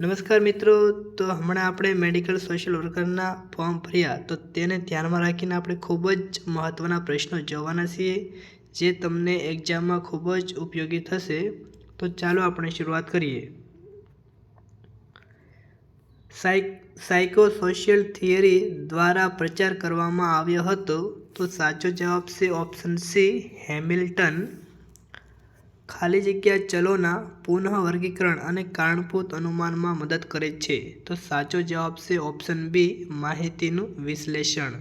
નમસ્કાર મિત્રો, તો હમણાં આપણે મેડિકલ સોશિયલ વર્કરના ફોર્મ ભર્યા, તો તેને ધ્યાનમાં રાખીને આપણે ખૂબ જ મહત્ત્વના પ્રશ્નો જોવાના છીએ, જે તમને એક્ઝામમાં ખૂબ જ ઉપયોગી થશે. તો ચાલો આપણે શરૂઆત કરીએ. સાયકો સોશિયલ થિયરી દ્વારા પ્રચાર કરવામાં આવ્યો હતો, તો સાચો જવાબ છે ઓપ્શન સી હેમિલ્ટન. ખાલી જગ્યા ચલોના પુનઃ વર્ગીકરણ અને કારણભૂત અનુમાનમાં મદદ કરે છે. તો સાચો જવાબ છે ઓપ્શન બી માહિતીનું વિશ્લેષણ.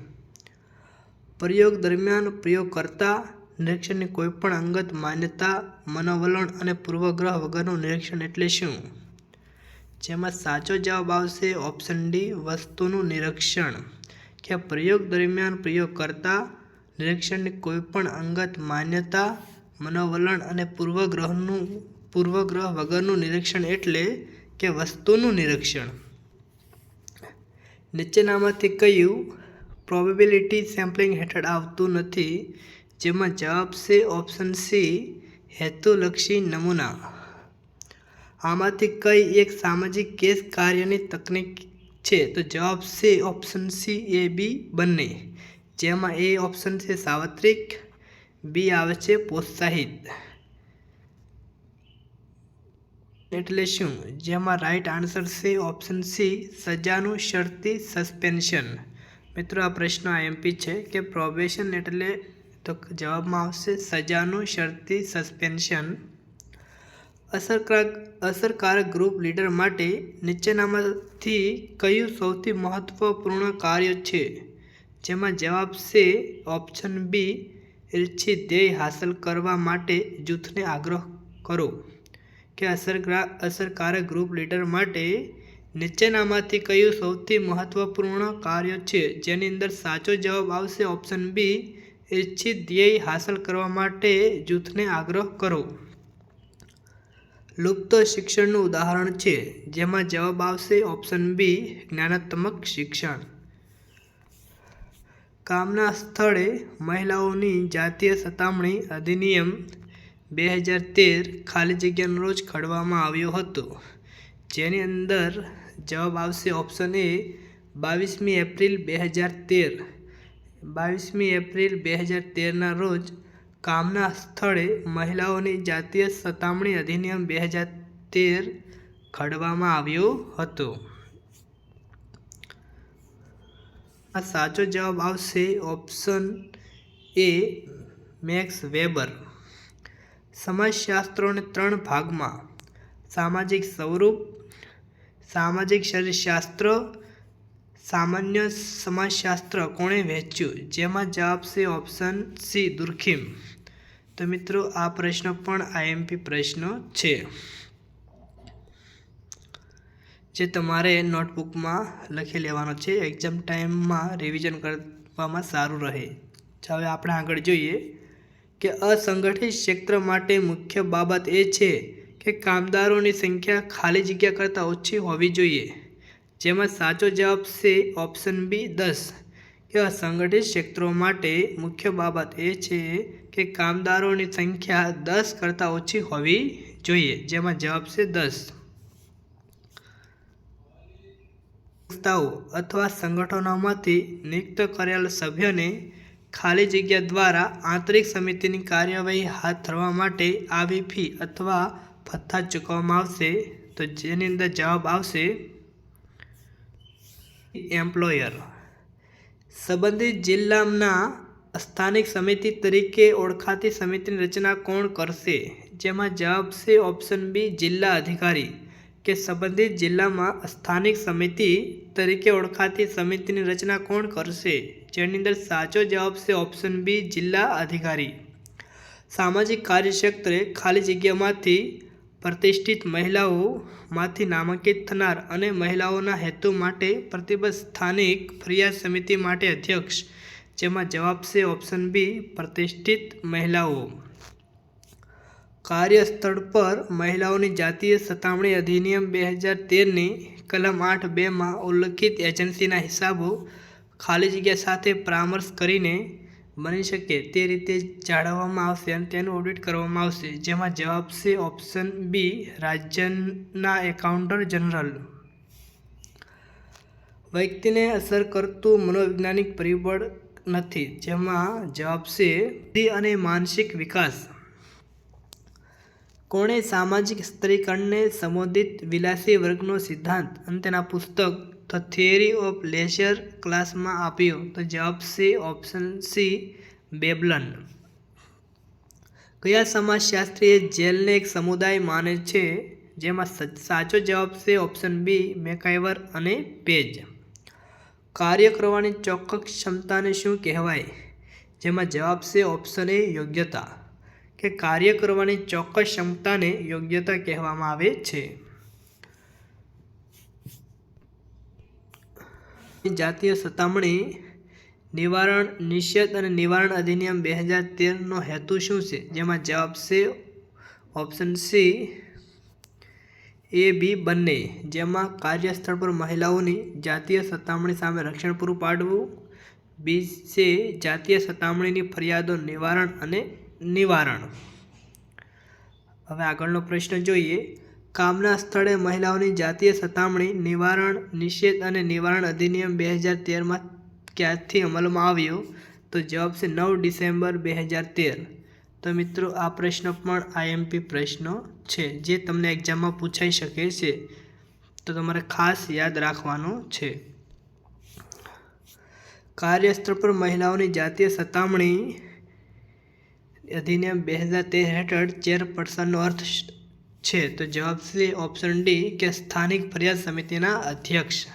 પ્રયોગ દરમિયાન પ્રયોગકર્તા નિરીક્ષણની કોઈપણ અંગત માન્યતા, મનોવલણ અને પૂર્વગ્રહ વગરનું નિરીક્ષણ એટલે શું? જેમાં સાચો જવાબ આવશે ઓપ્શન ડી વસ્તુનું નિરીક્ષણ. કે પ્રયોગ દરમિયાન પ્રયોગકર્તા નિરીક્ષણની કોઈપણ અંગત માન્યતા મનોવલણ અને પૂર્વગ્રહનું, પૂર્વગ્રહ વગરનું નિરીક્ષણ એટલે કે વસ્તુનું નિરીક્ષણ. નીચેનામાંથી કયું પ્રોબેબિલિટી સેમ્પલિંગ હેઠળ આવતું નથી, જેમાં જવાબ છે ઓપ્શન સી હેતુલક્ષી નમૂના. આમાંથી કઈ એક સામાજિક કેસ કાર્યની તકનીક છે? તો જવાબ છે ઓપ્શન સી એ બી બંને. જેમાં એ ઓપ્શન છે સાર્વત્રિક બી આવે છે પ્રોત્સાહિત. એટલે શું? જેમાં રાઈટ આન્સર છે ઓપ્શન સી સજાનું શરતી સસ્પેન્શન મિત્રો, આ પ્રશ્ન આઈએમપી છે કે પ્રોબેશન એટલે તો જવાબમાં આવશે સજાનું શરતી સસ્પેન્શન અસરકારક અસરકારક ગ્રુપ લીડર માટે નીચેનામાંથી કયું સૌથી મહત્વપૂર્ણ કાર્ય છે? જેમાં જવાબ છે ઓપ્શન બી ઈચ્છિત ધ્યેય હાંસલ કરવા માટે જૂથને આગ્રહ કરો કે અસરકારક ગ્રુપ લીડર માટે નીચેનામાંથી કયું સૌથી મહત્વપૂર્ણ કાર્ય છે? જેની અંદર સાચો જવાબ આવશે ઓપ્શન બી ઈચ્છિત ધ્યેય હાંસલ કરવા માટે જૂથને આગ્રહ કરો. લુપ્ત શિક્ષણનું ઉદાહરણ છે, જેમાં જવાબ આવશે ઓપ્શન બી જ્ઞાનાત્મક શિક્ષણ. કામના સ્થળે મહિલાઓની જાતીય સતામણી અધિનિયમ બે હજાર તેર ખાલી જગ્યાનો રોજ ઘડવામાં આવ્યો હતો, જેની અંદર જવાબ આવશે ઓપ્શન એ બાવીસમી એપ્રિલ બે હજાર તેર. બાવીસમી એપ્રિલ બે હજાર તેરના રોજ કામના સ્થળે મહિલાઓની જાતીય સતામણી અધિનિયમ બે હજાર તેર ઘડવામાં આવ્યો હતો. આ સાચો જવાબ આવશે ઓપ્શન એ મેક્સ વેબર સમાજશાસ્ત્રોને ત્રણ ભાગમાં. સામાજિક સ્વરૂપ, સામાજિક શરીરશાસ્ત્ર, સામાન્ય સમાજશાસ્ત્ર કોણે વહેંચ્યું? જેમાં જવાબ છે ઓપ્શન સી દુર્ખીમ. તો મિત્રો, આ પ્રશ્ન પણ આઈએમપી પ્રશ્ન છે. જે તમારે નોટબુકમાં લખી લેવાનો છે એક્ઝામ ટાઈમમાં રિવિઝન કરવામાં સારું રહે. હવે આપણે આગળ જોઈએ કે અસંગઠિત ક્ષેત્ર માટે મુખ્ય બાબત એ છે કે કામદારોની સંખ્યા ખાલી જગ્યા કરતાં ઓછી હોવી જોઈએ. જેમાં સાચો જવાબ છે ઓપ્શન બી દસ. કે અસંગઠિત ક્ષેત્રો માટે મુખ્ય બાબત એ છે કે કામદારોની સંખ્યા દસ કરતાં ઓછી હોવી જોઈએ. જેમાં જવાબ છે દસ. સંસ્થાઓ અથવા સંગઠનોમાંથી નિયુક્ત કરેલ સભ્યને ખાલી જગ્યા દ્વારા આંતરિક સમિતિની કાર્યવાહી હાથ ધરવા માટે આવી ફી અથવા ભથ્થા ચૂકવવામાં આવશે. તો જેની અંદર જવાબ આવશે. એમ્પ્લોયર સંબંધિત જિલ્લાના સ્થાનિક સમિતિ તરીકે ઓળખાતી સમિતિની રચના કોણ કરશે? જેમાં જવાબ છે ઓપ્શન બી જિલ્લા અધિકારી. કે સંબંધિત જિલ્લામાં સ્થાનિક સમિતિ તરીકે ઓળખાતી સમિતિની રચના કોણ કરશે? જેની અંદર સાચો જવાબ છે ઓપ્શન બી જિલ્લા અધિકારી. સામાજિક કાર્યક્ષેત્રે ખાલી જગ્યામાંથી પ્રતિષ્ઠિત મહિલાઓમાંથી નામાંકિત થનાર અને મહિલાઓના હેતુ માટે પ્રતિબદ્ધ સ્થાનિક ફરિયાદ સમિતિ માટે અધ્યક્ષ, જેમાં જવાબ છે ઓપ્શન બી પ્રતિષ્ઠિત મહિલાઓ. કાર્યસ્થળ પર મહિલાઓની જાતીય સતામણી અધિનિયમ બે હજાર તેરની કલમ આઠ બેમાં ઉલ્લેખિત એજન્સીના હિસાબો ખાલી જગ્યા સાથે પરામર્શ કરીને બની શકે તે રીતે જાળવવામાં આવશે અને તેનું ઓડિટ કરવામાં આવશે, જેમાં જવાબ છે ઓપ્શન બી રાજ્યના એકાઉન્ટર જનરલ વ્યક્તિને અસર કરતું મનોવૈજ્ઞાનિક પરિબળ નથી, જેમાં જવાબ છે અને માનસિક વિકાસ. કોણે સામાજિક સ્ત્રીકરણને સંબોધિત વિલાસી વર્ગનો સિદ્ધાંત? અને તેના પુસ્તક ધ થિયરી ઓફ લેશર ક્લાસમાં આપ્યો. તો જવાબ છે ઓપ્શન સી, બેબલન. કયા સમાજશાસ્ત્રીએ જેલને એક સમુદાય માને છે? જેમાં સાચો જવાબ છે ઓપ્શન બી, મેકાઈવર અને પેજ. કાર્ય કરવાની ચોક્કસ ક્ષમતાને શું કહેવાય? જેમાં જવાબ છે ઓપ્શન એ, યોગ્યતા. કે કાર્ય કરવાની ચોક્કસ ક્ષમતાને યોગ્યતા કહેવામાં આવે છે. જાતીય સતામણી નિવારણ નિષેધ અને નિવારણ અધિનિયમ બે હજાર તેરનો હેતુ શું છે? જેમાં જવાબ છે ઓપ્શન સી એ બી બંને. જેમાં કાર્યસ્થળ પર મહિલાઓની જાતીય સતામણી સામે રક્ષણ પૂરું પાડવું, બી છે જાતીય સતામણીની ફરિયાદો નિવારણ અને નિવારણ. હવે આગળનો પ્રશ્ન જોઈએ. કામના સ્થળે મહિલાઓની જાતીય સતામણી, નિવારણ, નિષેધ અને નિવારણ અધિનિયમ બે હજાર તેરમાં ક્યારથી અમલમાં આવ્યો? તો જવાબ છે નવ ડિસેમ્બર બે હજાર તેર. તો મિત્રો, આ પ્રશ્ન પણ આઈએમપી પ્રશ્નો છે, જે તમને એક્ઝામમાં પૂછાઈ શકે છે. તો તમારે ખાસ યાદ રાખવાનો છે. કાર્યસ્થળ પર મહિલાઓની જાતીય સતામણી અધિનિયમ બે હજાર તેર હેઠળ ચેરપર્સનનો અર્થ છે. તો જવાબ છે ઓપ્શન ડી, કે સ્થાનિક ફરિયાદ સમિતિના અધ્યક્ષ.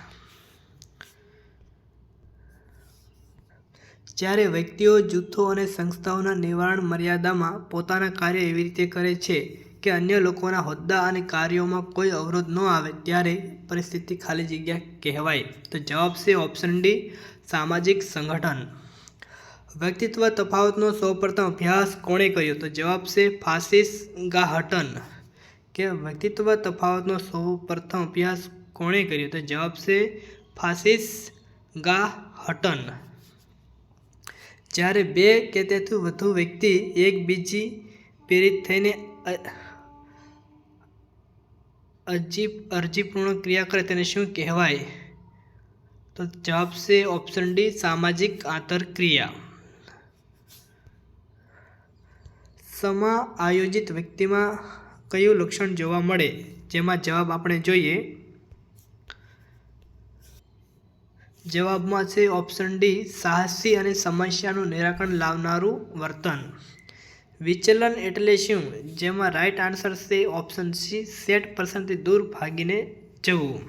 જ્યારે વ્યક્તિઓ, જૂથો અને સંસ્થાઓના નિવારણ મર્યાદામાં પોતાના કાર્ય એવી રીતે કરે છે કે અન્ય લોકોના હોદ્દા અને કાર્યોમાં કોઈ અવરોધ ન આવે, ત્યારે પરિસ્થિતિ ખાલી જગ્યા કહેવાય. તો જવાબ છે ઓપ્શન ડી, સામાજિક સંગઠન. વ્યક્તિત્વ તફાવતનો સૌપ્રથમ અભ્યાસ કોણે કર્યો? તો જવાબ છે ફાસિસ ગાહટન. કે વ્યક્તિત્વ તફાવતનો સૌપ્રથમ અભ્યાસ કોણે કર્યો? તો જવાબ છે ફાસિસ ગા હટન જ્યારે બે કે તેથી વધુ વ્યક્તિ એકબીજી પ્રેરિત થઈને અરજી અરજીપૂર્ણ ક્રિયા કરે, તેને શું કહેવાય? તો જવાબ છે ઓપ્શન ડી સામાજિક આંતરક્રિયા. સમા આયોજિત વ્યક્તિમાં કયું લક્ષણ જોવા મળે, જેમાં જવાબ આપણે જોઈએ. જવાબમાં છે ઓપ્શન ડી, સાહસી અને સમસ્યાનું નિરાકરણ લાવનારું વર્તન. વિચલન એટલે શું? જેમાં રાઇટ આન્સર છે ઓપ્શન સી, સેટ પર્સનથી દૂર ભાગીને જવું.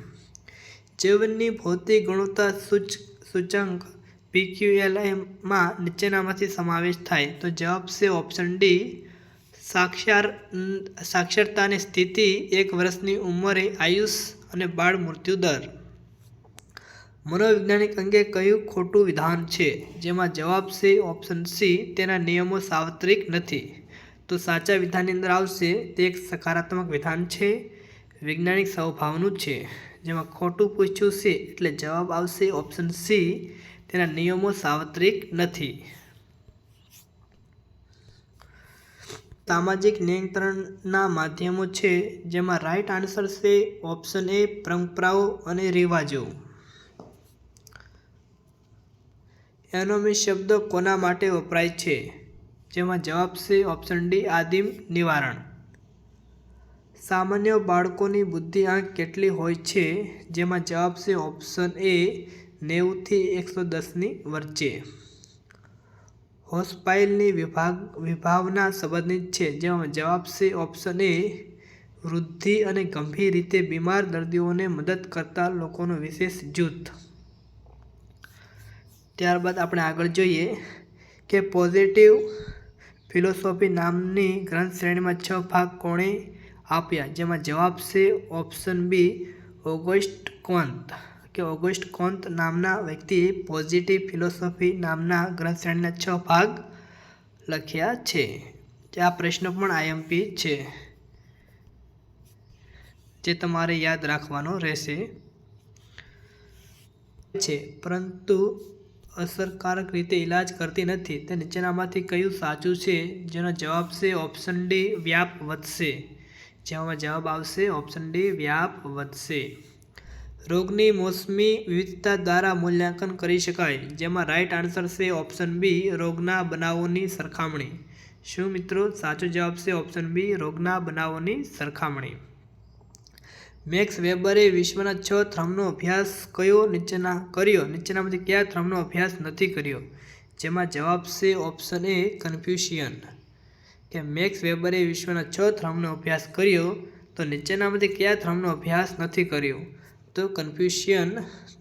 જીવનની ભૌતિક ગુણવત્તા સૂચ સૂચંક પીક્યુએલએમાં નીચેનામાંથી સમાવેશ થાય, તો જવાબ છે ઓપ્શન ડી, સાક્ષર, સાક્ષરતાની સ્થિતિ, એક વર્ષની ઉંમરે આયુષ અને બાળ મૃત્યુ દર. મનોવૈજ્ઞાનિક અંગે કયું ખોટું વિધાન છે? જેમાં જવાબ છે ઓપ્શન સી, તેના નિયમો સાર્વત્રિક નથી. તો સાચા વિધાનની અંદર આવશે, તે એક સકારાત્મક વિધાન છે, વૈજ્ઞાનિક સ્વભાવનું છે. જેમાં ખોટું પૂછ્યું છે, એટલે જવાબ આવશે ઓપ્શન સી તેના નિયમો સાર્વત્રિક નથી. સામાજિક નિયંત્રણના માધ્યમો છે, જેમાં રાઈટ આન્સર છે ઓપ્શન એ પરંપરાઓ અને રિવાજો. એનોમી શબ્દ કોના માટે વપરાય છે? જેમાં જવાબ છે ઓપ્શન ડી આદિમ નિવારણ. સામાન્ય બાળકોની બુદ્ધિ આંક કેટલી હોય છે? જેમાં જવાબ છે ઓપ્શન એ નેવુંથી એકસો દસની વચ્ચે. હોસ્પાઇલની વિભાગ, વિભાવના સંબંધિત છે, જેમાં જવાબ છે ઓપ્શન એ, વૃદ્ધિ અને ગંભીર રીતે બીમાર દર્દીઓને મદદ કરતા લોકોનું વિશેષ જૂથ. ત્યારબાદ આપણે આગળ જોઈએ કે પોઝિટિવ ફિલોસોફી નામની ગ્રંથ શ્રેણીમાં છ ભાગ કોણે આપ્યા, જેમાં જવાબ છે ઓપ્શન બી, ઓગસ્ટ કોન્ત કે ઓગસ્ટ કોન્ત નામના વ્યક્તિએ પોઝિટિવ ફિલોસોફી નામના ગ્રંથ શ્રેણીના છ ભાગ લખ્યા છે. આ પ્રશ્ન પણ આઈએમપી છે. જે તમારે યાદ રાખવાનો રહેશે. છે. પરંતુ અસરકારક રીતે ઇલાજ કરતી નથી. તે નીચેનામાંથી કયું સાચું છે? જેનો જવાબ છે ઓપ્શન ડી વ્યાપ વધશે. જેમાં જવાબ આવશે ઓપ્શન ડી વ્યાપ વધશે. રોગની મોસમી વિવિધતા દ્વારા મૂલ્યાંકન કરી શકાય. જેમાં રાઇટ આન્સર છે ઓપ્શન બી રોગના બનાવોની સરખામણી. શું મિત્રો? સાચો જવાબ છે ઓપ્શન બી રોગના બનાવોની સરખામણી. મેક્સ વેબરે વિશ્વના છ થ્રમનો અભ્યાસ કયો નીચેના કર્યો? નીચેનામાંથી કયા થ્રમનો અભ્યાસ નથી કર્યો? જેમાં જવાબ છે ઓપ્શન એ કન્ફ્યુશિયન કે મેક્સ વેબરે વિશ્વના છ થ્રમનો અભ્યાસ કર્યો, તો નીચેનામાંથી કયા થ્રમનો અભ્યાસ નથી કર્યો? તો કન્ફ્યુશિયન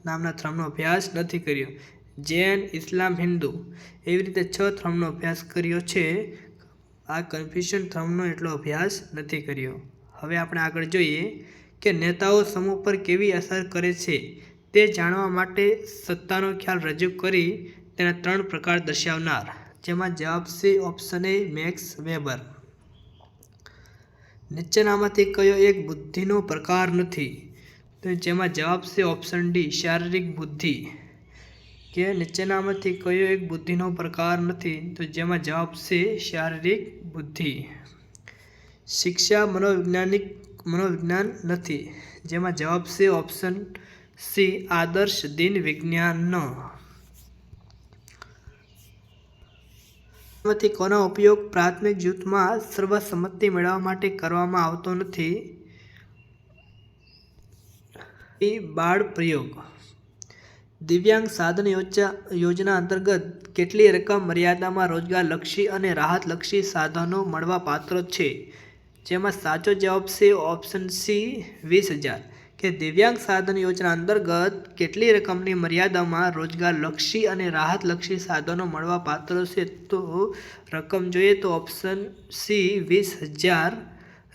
નામના ધર્મનો અભ્યાસ નથી કર્યો. જૈન, ઇસ્લામ, હિન્દુ એવી રીતે છ થ્રમનો અભ્યાસ કર્યો છે. આ કન્ફ્યુશન ધર્મનો એટલો અભ્યાસ નથી કર્યો. હવે આપણે આગળ જોઈએ કે નેતાઓ સમૂહ પર કેવી અસર કરે છે તે જાણવા માટે સત્તાનો ખ્યાલ રજૂ કરી તેના ત્રણ પ્રકાર દર્શાવનાર, જેમાં જવાબ છે ઓપ્શન એ મેક્સ વેબર નીચેનામાંથી કયો એક બુદ્ધિનો પ્રકાર નથી? તો જેમાં જવાબ છે ઓપ્શન ડી શારીરિક બુદ્ધિ. કે નીચેનામાંથી કયો એક બુદ્ધિનો પ્રકાર નથી, તો જેમાં જવાબ છે શારીરિક બુદ્ધિ. શિક્ષા મનોવૈજ્ઞાનિક, મનોવિજ્ઞાન નથી, જેમાં જવાબ છે ઓપ્શન સી આદર્શ દિન વિજ્ઞાનનો. માંથી કોનો ઉપયોગ પ્રાથમિક જૂથમાં સર્વસંમતિ મેળવવા માટે કરવામાં આવતો નથી એ બાળ પ્રયોગ. દિવ્યાંગ સાધન યોજા યોજના અંતર્ગત કેટલી રકમ મર્યાદામાં રોજગારલક્ષી અને રાહતલક્ષી સાધનો મળવા પાત્ર છે? જેમાં સાચો જવાબ છે ઓપ્શન સી, વીસ હજાર. કે દિવ્યાંગ સાધન યોજના અંતર્ગત કેટલી રકમની મર્યાદામાં રોજગારલક્ષી અને રાહતલક્ષી સાધનો મળવા પાત્ર છે? તો રકમ જોઈએ તો ઓપ્શન સી, વીસ હજાર.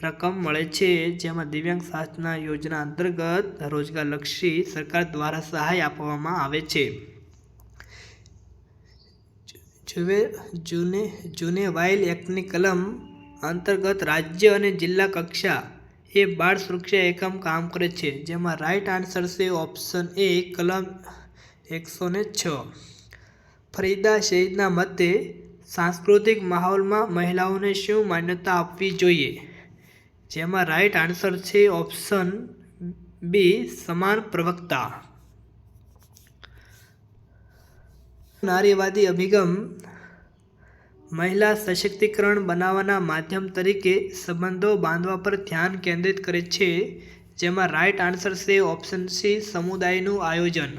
રકમ મળે છે, જેમાં દિવ્યાંગ સાધના યોજના અંતર્ગત રોજગારલક્ષી સરકાર દ્વારા સહાય આપવામાં આવે છે. જુવે, જૂને જૂને વાઇલ એક્ટની કલમ અંતર્ગત રાજ્ય અને જિલ્લા કક્ષા એ બાળ સુરક્ષા એકમ કામ કરે છે, જેમાં રાઈટ આન્સર છે ઓપ્શન એ કલમ એકસો ને છ. ફરીદા શહીદના મતે સાંસ્કૃતિક માહોલમાં મહિલાઓને શું માન્યતા આપવી જોઈએ? જેમાં રાઈટ આન્સર છે ઓપ્શન બી સમાન પ્રવક્તા. નારીવાદી અભિગમ, મહિલા સશક્તિકરણ બનાવવાના માધ્યમ તરીકે સંબંધો બાંધવા પર ધ્યાન કેન્દ્રિત કરે છે, જેમાં રાઈટ આન્સર છે ઓપ્શન સી સમુદાયનું આયોજન.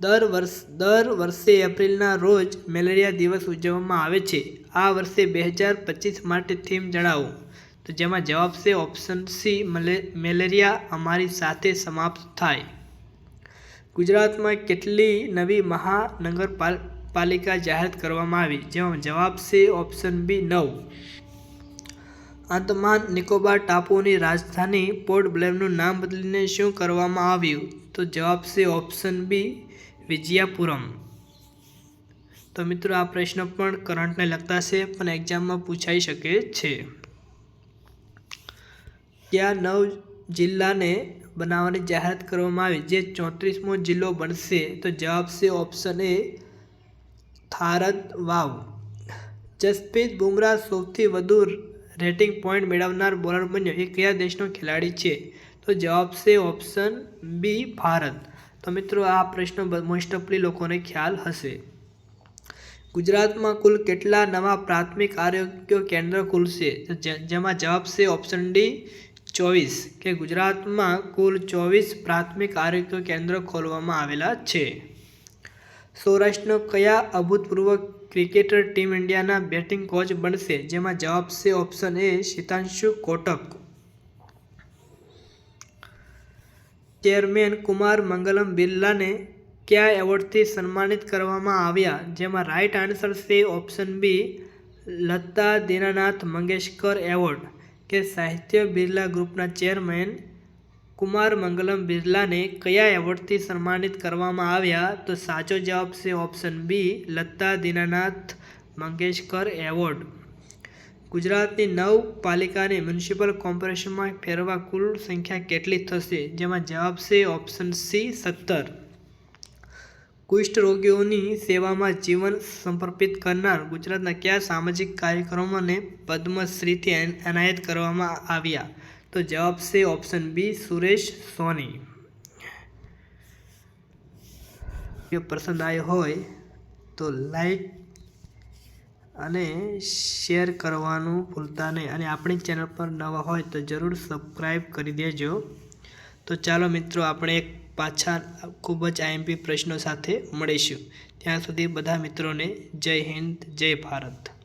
દર વર્ષ, દર વર્ષે એપ્રિલના રોજ મેલેરિયા દિવસ ઉજવવામાં આવે છે. આ વર્ષે બે હજાર પચીસ માટે થીમ જણાવો. તો જેમાં જવાબ છે ઓપ્શન સી મેલેરિયા અમારી સાથે સમાપ્ત થાય. ગુજરાતમાં કેટલી નવી મહાનગરપાલિકા પાલિકા જાહેર કરવામાં આવી? જેમાં જવાબ છે ઓપ્શન બી નવ. અંતમાન નિકોબાર ટાપુઓની રાજધાની પોર્ટ બ્લેરનું નામ બદલીને શું કરવામાં આવ્યું? તો જવાબ છે ઓપ્શન બી વિજયાપુરમ. તો મિત્રો, આ પ્રશ્ન પણ કરંટને લગતા છે, પણ એક્ઝામમાં પૂછાઈ શકે છે. કયા નવ જિલ્લાને બનાવવાની જાહેરાત કરવામાં આવી. જે ચોત્રીસમો જિલ્લો બનશે, તો જવાબ છે ઓપ્શન એ થારદ વાવ. જસપ્રીત બુમરાહ સૌથી વધુ રેટિંગ પોઈન્ટ મેળવનાર બોલર બન્યો. એ કયા દેશનો ખેલાડી છે? તો જવાબ છે ઓપ્શન બી ભારત. તો મિત્રો, આ પ્રશ્ન મોસ્ટ ઓફલી લોકોને ખ્યાલ હશે. ગુજરાતમાં કુલ કેટલા નવા પ્રાથમિક આરોગ્ય કેન્દ્ર ખુલશે? જેમાં જવાબ છે ઓપ્શન ડી ચોવીસ, કે ગુજરાતમાં કુલ ચોવીસ પ્રાથમિક આરોગ્ય કેન્દ્ર ખોલવામાં આવેલા છે. સૌરાષ્ટ્રનો કયા અભૂતપૂર્વ ક્રિકેટર ટીમ ઇન્ડિયાના બેટિંગ કોચ બનશે? જેમાં જવાબ છે option A, Shitanshu Kotak. Chairman Kumar Mangalam બિરલાને કયા એવોર્ડથી સન્માનિત કરવામાં આવ્યા? જેમાં રાઇટ આન્સર છે option B, Lata Dinanath Mangeshkar award. કે સાહિત્ય બિરલા ગ્રુપના ચેરમેન કુમાર મંગલમ બિરલાને કયા એવોર્ડથી સન્માનિત કરવામાં આવ્યા? તો સાચો જવાબ છે option B, Lata Dinanath Mangeshkar award. ગુજરાતની નવ પાલિકાને મ્યુનિસિપલ કોર્પોરેશનમાં ફેરવા કુલ સંખ્યા કેટલી થશે? જેમાં જવાબ છે ઓપ્શન સી, સત્તર. કુષ્ઠ રોગીઓની સેવામાં જીવન સમર્પિત કરનાર ગુજરાતના કયા સામાજિક કાર્યક્રમોને પદ્મશ્રીથી એનાયત કરવામાં આવ્યા? તો જવાબ છે option B, Suresh Soni. Video પસંદ આવ્યો હોય તો લાઈક અને શેર કરવાનું ભૂલતા નહીં અને આપણી ચેનલ પર નવા હોય તો જરૂર સબસ્ક્રાઈબ કરી દેજો. તો ચાલો મિત્રો, આપણે એક પાછા ખૂબ જ આઈએમપી પ્રશ્નો સાથે મળીશું. ત્યાં સુધી બધા મિત્રોને જય હિન્દ, જય ભારત.